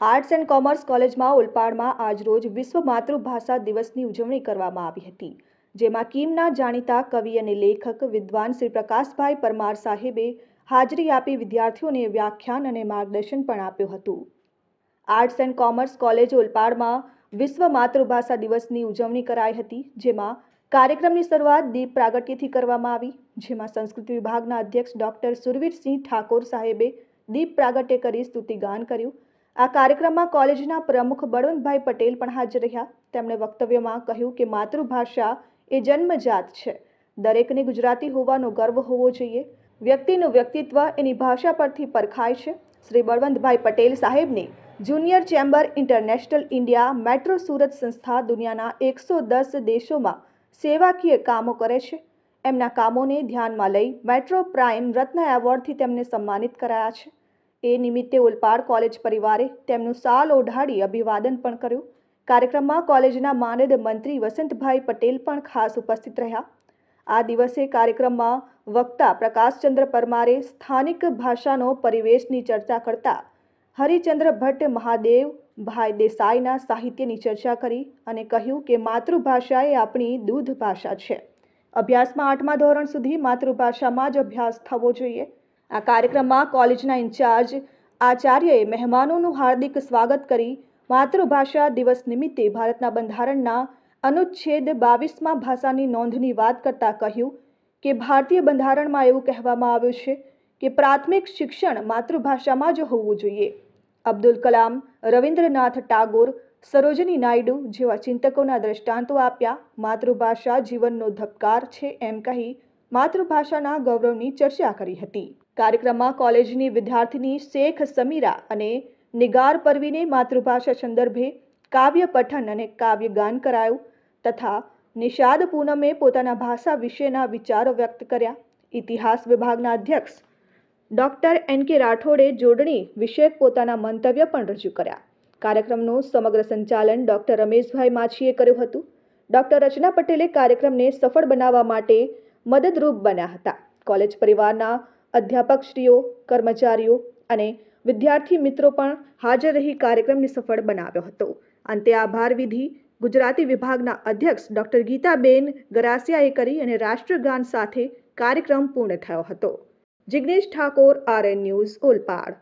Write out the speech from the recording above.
Arts and commerce કોલેજમાં ઓલપાડમાં આજરોજ વિશ્વ માતૃભાષા દિવસની ઉજવણી કરવામાં આવી હતી, જેમાં કીમના જાણીતા કવિ અને લેખક વિદ્વાન શ્રી પ્રકાશભાઈ પરમાર સાહેબે હાજરી આપી વિદ્યાર્થીઓને વ્યાખ્યાન અને માર્ગદર્શન પણ આપ્યું હતું. આર્ટ્સ એન્ડ કોમર્સ કોલેજ ઓલપાડમાં વિશ્વ માતૃભાષા દિવસની ઉજવણી કરાઈ હતી, જેમાં કાર્યક્રમની શરૂઆત દીપ પ્રાગટ્યથી કરવામાં આવી, જેમાં સંસ્કૃત વિભાગના અધ્યક્ષ ડોક્ટર સુરવીરસિંહ ઠાકોર સાહેબે દીપ પ્રાગટ્ય કરી સ્તુતિગાન કર્યું આ કાર્યક્રમમાં કોલેજના પ્રમુખ બળવંતભાઈ પટેલ પણ હાજર રહ્યા. તેમણે વક્તવ્યમાં કહ્યું કે માતૃભાષા એ જન્મજાત છે. દરેકને ગુજરાતી હોવાનો ગર્વ હોવો જોઈએ. વ્યક્તિનું વ્યક્તિત્વ એની ભાષા પરથી પરખાય છે. શ્રી બળવંતભાઈ પટેલ સાહેબને junior chamber international India metro Surat સંસ્થા દુનિયાના એકસો દસ દેશોમાં સેવાકીય કામો કરે છે. એમના કામોને ધ્યાનમાં લઈ મેટ્રો પ્રાઇમ રત્ન એવોર્ડથી તેમને સન્માનિત કરાયા છે. એ નિમિત્તે ઓલપાડ કોલેજ પરિવારે તેમનું સાલ ઓઢાડી અભિવાદન પણ કર્યું. કાર્યક્રમમાં કોલેજના માનદ મંત્રી વસંતભાઈ પટેલ પણ ખાસ ઉપસ્થિત રહ્યા. આ દિવસે કાર્યક્રમમાં વક્તા પ્રકાશચંદ્ર પરમારે સ્થાનિક ભાષાનો પરિવેશની ચર્ચા કરતા હરિચંદ્ર ભટ્ટ મહાદેવ, ભાઈ દેસાઈના સાહિત્યની ચર્ચા કરી અને કહ્યું કે માતૃભાષા એ આપણી દૂધ ભાષા છે. અભ્યાસમાં આઠમા ધોરણ સુધી માતૃભાષામાં જ અભ્યાસ થવો જોઈએ. આ કાર્યક્રમમાં કોલેજના ઇન્ચાર્જ આચાર્યએ મહેમાનોનું હાર્દિક સ્વાગત કરી માતૃભાષા દિવસ નિમિત્તે ભારતના બંધારણના અનુચ્છેદ બાવીસમાં ભાષાની નોંધની વાત કરતા કહ્યું કે ભારતીય બંધારણમાં એવું કહેવામાં આવ્યું છે કે પ્રાથમિક શિક્ષણ માતૃભાષામાં જ હોવું જોઈએ. અબ્દુલ કલામ, રવિન્દ્રનાથ ટાગોર, સરોજની નાયડુ જેવા ચિંતકોના દ્રષ્ટાંતો આપ્યા માતૃભાષા જીવનનો ધબકાર છે એમ કહી માતૃભાષાના ગૌરવની ચર્ચા કરી હતી. કાર્યક્રમમાં કોલેજની વિદ્યાર્થીની શેખ સમીરા અને નિગાર પરવીને માતૃભાષા સંદર્ભે કાવ્ય પઠન અને કાવ્ય ગાન કરાયું તથા નિષાદ પૂનમે પોતાના ભાષા વિશેના વિચારો વ્યક્ત કર્યા. ઇતિહાસ વિભાગના અધ્યક્ષ ડોક્ટર એન કે રાઠોડે જોડણી વિશે પોતાના મંતવ્ય પણ રજૂ કર્યા. કાર્યક્રમનું સમગ્ર સંચાલન ડોક્ટર રમેશભાઈ માછીએ કર્યું હતું. ડોક્ટર રચના પટેલે કાર્યક્રમને સફળ બનાવવા માટે મદદરૂપ બન્યા હતા. કોલેજ પરિવારના અધ્યાપકશ્રીઓ, કર્મચારીઓ અને વિદ્યાર્થી મિત્રો પણ હાજર રહી કાર્યક્રમને સફળ બનાવ્યો હતો. અંતે આભાર વિધિ ગુજરાતી વિભાગના અધ્યક્ષ ડોક્ટર ગીતાબેન ગરાસિયાએ કરી અને રાષ્ટ્રગાન સાથે કાર્યક્રમ પૂર્ણ થયો હતો. Jignesh Thakor, RN news, Olpad.